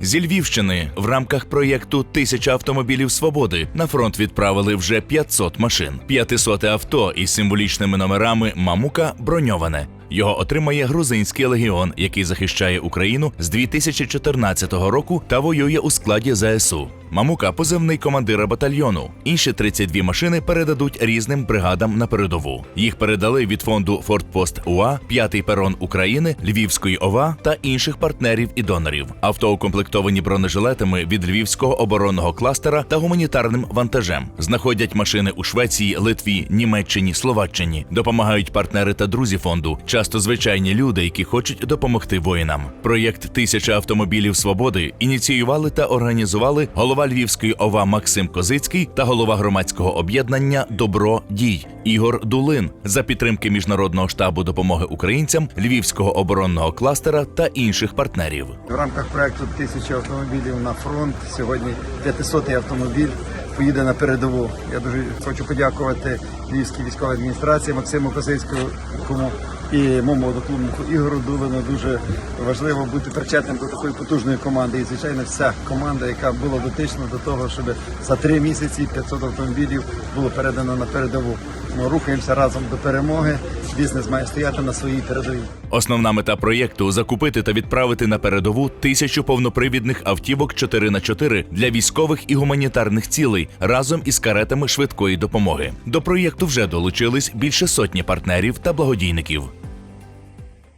Зі Львівщини в рамках проєкту Тисяча автомобілів свободи на фронт відправили вже 500 машин. 500 авто із символічними номерами Мамука броньоване. Його отримає грузинський легіон, який захищає Україну з 2014 року та воює у складі ЗСУ. Мамука позивний командира батальйону. Інші 32 машини передадуть різним бригадам на передову. Їх передали від фонду Фортпост УА, П'ятий перон України, Львівської ОВА та інших партнерів і донорів. Авто укомплектовані бронежилетами від львівського оборонного кластера та гуманітарним вантажем. Знаходять машини у Швеції, Литві, Німеччині, Словаччині. Допомагають партнери та друзі фонду, часто звичайні люди, які хочуть допомогти воїнам. Проєкт Тисяча автомобілів свободи ініціювали та організували голова Львівської ОВА Максим Козицький та голова громадського об'єднання Добро дій Ігор Дулин за підтримки міжнародного штабу допомоги українцям, Львівського оборонного кластера та інших партнерів. В рамках проекту тисяча автомобілів на фронт сьогодні 500-й автомобіль поїде на передову. Я дуже хочу подякувати Львівській військовій адміністрації Максиму Косицькому і моєму одноклубнику Ігору Дулину. Дуже важливо бути причетним до такої потужної команди. І звичайно, вся команда, яка була дотична до того, щоб за три місяці 500 автомобілів було передано на передову. Ми рухаємося разом до перемоги. Бізнес має стояти на своїй передовій. Основна мета проєкту закупити та відправити на передову тисячу повнопривідних автівок 4 на 4 для військових і гуманітарних цілей разом із каретами швидкої допомоги. До проєкту вже долучились більше сотні партнерів та благодійників.